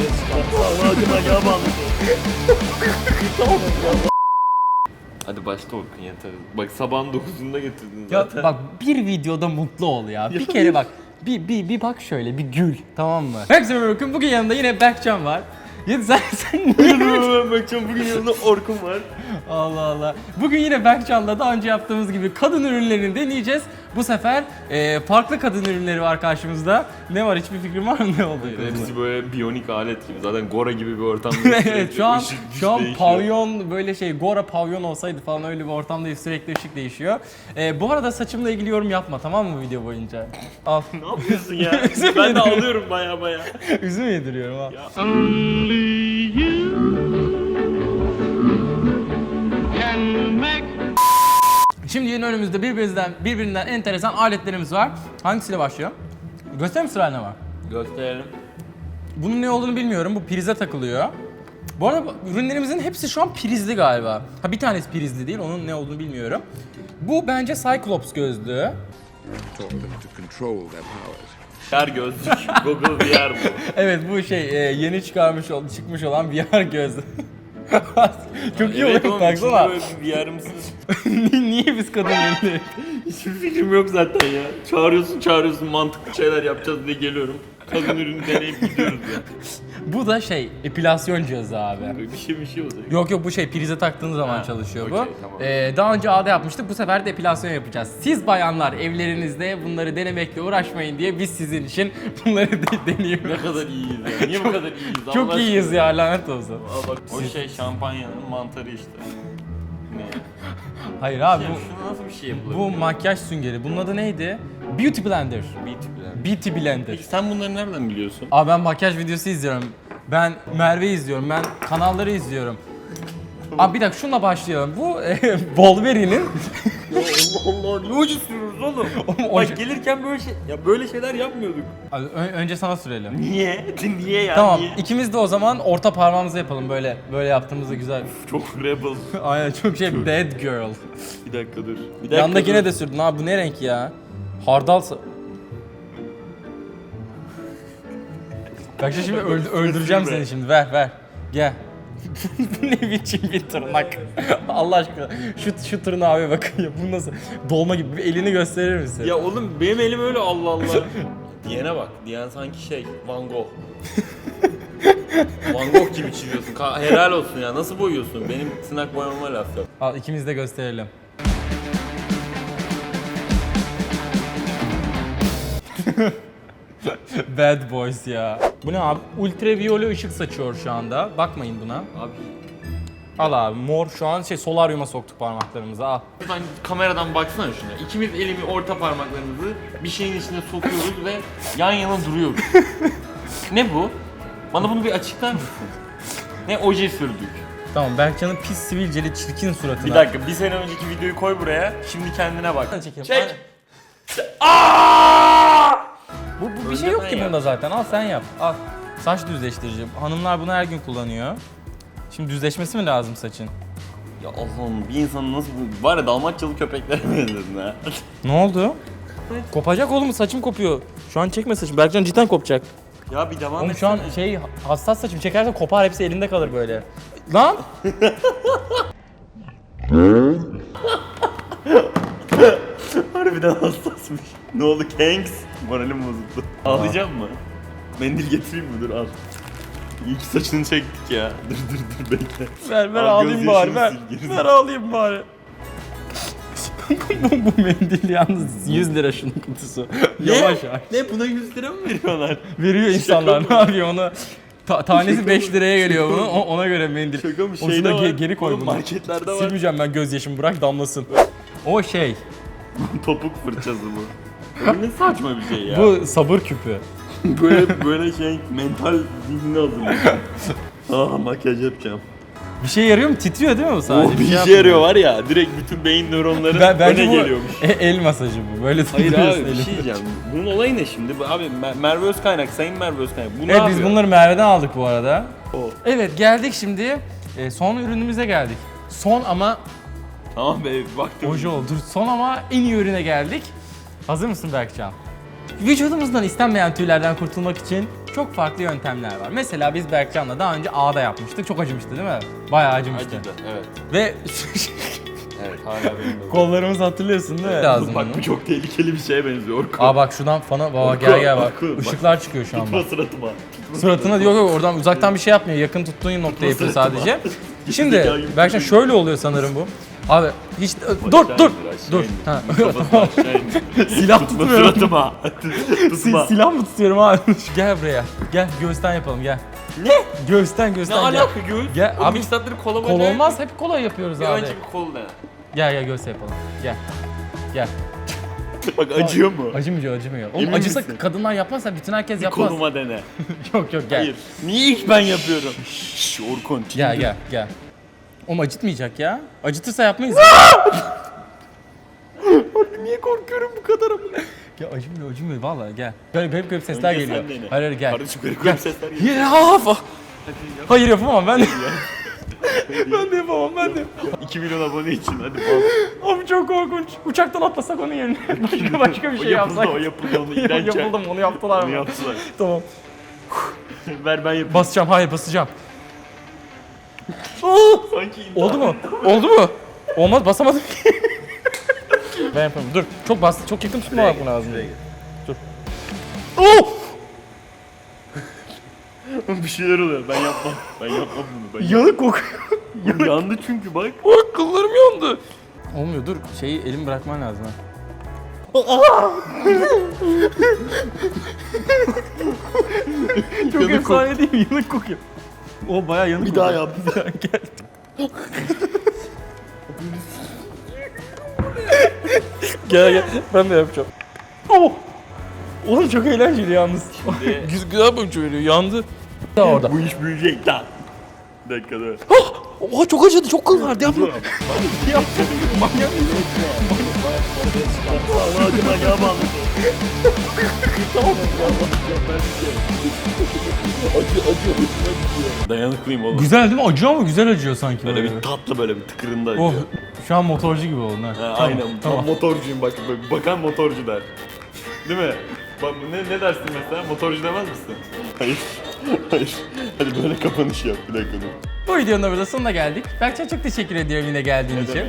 Allah acıma ya bağlı. Hadi başla Orkun yeter. Bak sabahın 9'unda getirdin Ya zaten. bak bir videoda mutlu ol ya. Bir kere bak. Bir, bir, bir bak şöyle bir gül tamam mı? Herkese merhaba bugün yanımda yine Berkcan var. Ya sen, sen niye ben bakacağım bugün yanında Orkun var. Allah Allah. Bugün yine Berkcan'la daha önce yaptığımız gibi kadın ürünlerini deneyeceğiz. Bu sefer e, farklı kadın ürünleri var karşımızda. Ne var hiçbir fikrim var mı ne oldu? Hepsi böyle biyonik alet gibi. Zaten Gora gibi bir ortamda. evet şu an Işık şu an değişiyor. pavyon böyle şey Gora pavyon olsaydı falan öyle bir ortamda sürekli ışık değişiyor. E, bu arada saçımla ilgili yorum yapma tamam mı video boyunca? Al. Ne yapıyorsun ya? Ben de alıyorum baya baya. Üzüm yediriyorum al. Şimdi yine önümüzde birbirinden birbirinden enteresan aletlerimiz var. Hangisiyle başlıyor? Göstereyim sırayla var. Gösterelim. Bunun ne olduğunu bilmiyorum. Bu prize takılıyor. Bu arada ürünlerimizin hepsi şu an prizli galiba. Ha bir tanesi prizli değil. Onun ne olduğunu bilmiyorum. Bu bence Cyclops gözlüğü. VR gözlük. Google VR bu. Evet bu şey e, yeni çıkarmış ol, çıkmış olan VR gözlüğü. Çok iyi evet olur oğlum baksana. içinde böyle bir mısın? Niye biz kadın ürünleri? Hiçbir fikrim yok zaten ya. Çağırıyorsun çağırıyorsun mantıklı şeyler yapacağız diye geliyorum. Kadın ürünü deneyip gidiyoruz ya. Bu da şey epilasyon cihazı abi. Bir şey bir şey olacak. Yok yok bu şey prize taktığınız zaman Ha, çalışıyor bu. okey, tamam. Ee, daha önce A'da yapmıştık bu sefer de epilasyon yapacağız. Siz bayanlar evlerinizde bunları denemekle uğraşmayın diye biz sizin için bunları de deniyoruz. Ne kadar iyiyiz ya. Niye bu kadar iyiyiz? Allah Çok iyiyiz aşkına. ya lanet olsun. Aa bak o şey şampanyanın mantarı işte. Hayır abi bu, nasıl bir şey bu makyaj süngeri. Bunun adı neydi? Beauty Blender. Beauty blender. Beauty Blender. Peki sen bunları nereden biliyorsun? Abi ben makyaj videosu izliyorum. Ben Merve izliyorum. Ben kanalları izliyorum. Abi bir dakika şununla başlayalım. Bu e, Wolverine'in Allah Allah ne ucu sürüyoruz oğlum? Oğlum, o- Bak gelirken böyle şey ya böyle şeyler yapmıyorduk. Abi, ö- önce sana sürelim. Niye? Niye ya? Tamam, Niye? ikimiz de o zaman orta parmağımızı yapalım böyle. Böyle yaptığımızda güzel. Çok rebel. Aynen çok şey bad girl. Bir dakika dur. Bir dakika Yandakine dur. de sürdün abi bu ne renk ya? Hardal sa- Bak şimdi öld- öldüreceğim seni şimdi ver ver. Gel. Bu ne biçim bir tırnak? Allah aşkına şu şu tırnağa bir bakın ya bu nasıl dolma gibi bir elini gösterir misin? Ya oğlum benim elim öyle Allah Allah. Diyene bak. Diyen sanki şey Van Gogh. Van Gogh gibi çiziyorsun. Ka- helal olsun ya. Nasıl boyuyorsun? Benim tırnak boyamama laf yap. Al ikimiz de gösterelim. Bad boys ya. Bu ne abi? Ultraviyole ışık saçıyor şu anda. Bakmayın buna. Abi Al abi mor şu an şey solaryuma soktuk parmaklarımızı al. Lütfen kameradan baksana şuna. İkimiz elimi orta parmaklarımızı bir şeyin içine sokuyoruz ve yan yana duruyoruz. ne bu? Bana bunu bir açıklar mısın? Ne oje sürdük. Tamam Berkcan'ın pis sivilceli çirkin suratına. Bir dakika bir sene önceki videoyu koy buraya. Şimdi kendine bak. Çekelim. Çek. Aynen. Bu, bu bir şey yok ki bunda zaten. Al sen yap. Al. Saç düzleştirici. Hanımlar bunu her gün kullanıyor. Şimdi düzleşmesi mi lazım saçın? Ya Allah'ım bir insanın nasıl. Var ya Dalmatçalı köpeklere benzedin ha. Ne oldu? Kopacak oğlum saçım kopuyor. Şu an çekme saçım. Berkcan cidden kopacak. ya bir devam Oğlum şu an şey hassas saçım çekersen kopar hepsi elinde kalır böyle. Lan! Harbiden hassasmış. Ne oldu Kanks? Moralim bozuldu. Ağlayacak mı? Mendil getireyim mi? Dur al. İyi ki saçını çektik ya. Dur dur dur bekle. Ver ver Al, ağlayayım bari ver. sil, geri Ver ağlayayım bari. bu, bu mendil yalnız 100 lira şunun kutusu. Yavaş yavaş. Ne buna 100 lira mı veriyorlar? Veriyor insanlar mı? ne yapıyor onu? Ta- tanesi 5 liraya geliyor bunu. O- ona göre mendil. Şaka mı? Onu Şeyde da var. ge- geri koy Oğlum bunu. marketlerde var. Silmeyeceğim ben gözyaşımı bırak damlasın. O şey, Topuk fırçası bu. Bu ne saçma bir şey ya. bu sabır küpü. böyle böyle şey mental zihnini hazırlıyorsun. ah makyaj yapacağım. Bir şey yarıyor mu? Titriyor değil mi bu sadece? Oh, bir şey yapmıyor. yarıyor var ya direkt bütün beyin nöronları Ben, bence öne bu geliyormuş. e- el masajı bu. Böyle Hayır abi bir şey diyeceğim. Bunun olayı ne şimdi? Abi Mer- Merve Özkaynak, Sayın Merve Özkaynak. Bu ne Evet biz bunları Merve'den aldık bu arada. O. Evet geldik şimdi. E, son ürünümüze geldik. Son ama Tamam be baktım. oje oldu. Son ama en iyi ürüne geldik. Hazır mısın Berkcan? Vücudumuzdan istenmeyen tüylerden kurtulmak için çok farklı yöntemler var. Mesela biz Berkcan'la daha önce A'da yapmıştık. Çok acımıştı değil mi? Bayağı acımıştı. Acıdı. Evet. Ve Evet hala benim de. kollarımızı hatırlıyorsun değil mi? Lazım Bak bunu. bu çok tehlikeli bir şeye benziyor. Orkun. Aa bak şuradan fana baba Orkun, gel gel bak. Orkun, bak. Işıklar çıkıyor şu an Tutma bak. suratıma. Suratına yok yok oradan uzaktan bir şey yapmıyor. Yakın tuttuğun noktaya yapıyor suratıma. sadece. Şimdi. Berkcan şöyle oluyor sanırım bu. Abi hiç dur Aşağı dur aşağı dur. Ha. İndir. Silah tutmuyorum. suratıma. Tutma. silah mı tutuyorum abi? gel buraya. Gel göğüsten yapalım gel. Ne? Göğüsten Ne göğüsten gel. alaka göğüs? Gel, Oğlum abi, saatleri kola Kol olmaz hep kolay yapıyoruz Bir abi. önce bir kol dene. Gel gel göğüs yapalım. Gel. Gel. Bak acıyor mu? Acımıyor acımıyor. Oğlum Emin acısa misin? kadınlar yapmazsa bütün herkes Bir yapmaz. koluma dene. Yok yok gel. Hayır. Niye ilk ben yapıyorum? Şşş Orkun. Gel gel gel. Oğlum acıtmayacak ya. Acıtırsa yapmayız. Niye korkuyorum bu kadar ama? ya acımıyor acımıyor vallahi gel. Böyle garip garip sesler Önce geliyor. sen dene. Hayır hayır gel. Kardeşim garip garip sesler geliyor. Ya fa- Hayır yapamam ben de. ben de yapamam ben de. 2 milyon abone için hadi bak. Abi çok korkunç. Uçaktan atlasak onun yerine. başka başka bir O şey yapıldı yapsak. o yapıldı onu giderken. Yapıldı mı onu yaptılar Onu mı? yaptılar. Tamam. Ver ben yapayım. Basacağım hayır basacağım. Sanki intihar- Oldu mu? Oldu mu? Olmaz basamadım ki. ben yapamam. Dur. Çok bastı. Çok yakın tutmamak mı lazım? Dur. Oh! bir şeyler oluyor. Ben yapmam. Ben yapmam bunu. Ben Yanık kokuyor. Yandı çünkü bak. Bak kıllarım yandı. Olmuyor dur. Şeyi elimi bırakman lazım ha. Çok Yanık efsane değil mi? Yanık kokuyor. O bayağı yanık Bir daha yap. Gel. gel gel. Ben de yapacağım. Oh! Oğlum çok eğlenceli yalnız. Şimdi- Güzel, bölüm veriyor. Yandı. Daha orada. Bu iş büyüyecek lan. Bir dakika dur. Oha çok acıdı. Çok kıl vardı. Yapma. Manyak. Allah acıma ya bağlı. Acı acı. Dayanıklıyım oğlum. Güzel değil mi? Acıyor ama güzel acıyor sanki Böyle böyle. bir tatlı böyle bir tıkırında Oh, acıyor. şu an motorcu gibi oldun ha. Ha, Tamam, aynen. Tamam. Tam motorcuyum bak. Böyle bakan motorcu der. Değil mi? Bak ne, ne dersin mesela? Motorcu demez misin? Hayır. Hayır. Hadi böyle kapanış yap bir dakika dur. Bu videonun da burada sonuna geldik. Berkcan çok teşekkür ediyorum yine geldiğin için.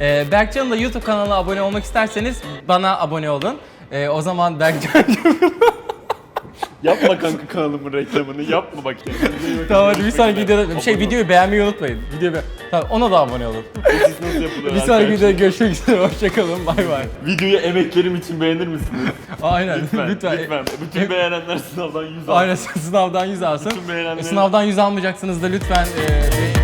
Ee, Berkcan'ın da YouTube kanalına abone olmak isterseniz bana abone olun. Ee, o zaman Berkcan... Yapma kanka kanalımın reklamını. Yapma bak. tamam hadi bir sonraki videoda... Şey videoyu beğenmeyi unutmayın. Videoyu be... Tamam ona da abone olun. Siz nasıl yapılıyor bir sonraki arkadaşlar? videoda görüşmek üzere. Hoşçakalın. Bay bay. Videoyu emeklerim için beğenir misiniz? Aynen. Lütfen. Lütfen. Bütün beğenenler sınavdan 100 alsın. Aynen sınavdan 100 alsın. Bütün beğenenlerin- Sınavdan 100 almayacaksınız da lütfen e,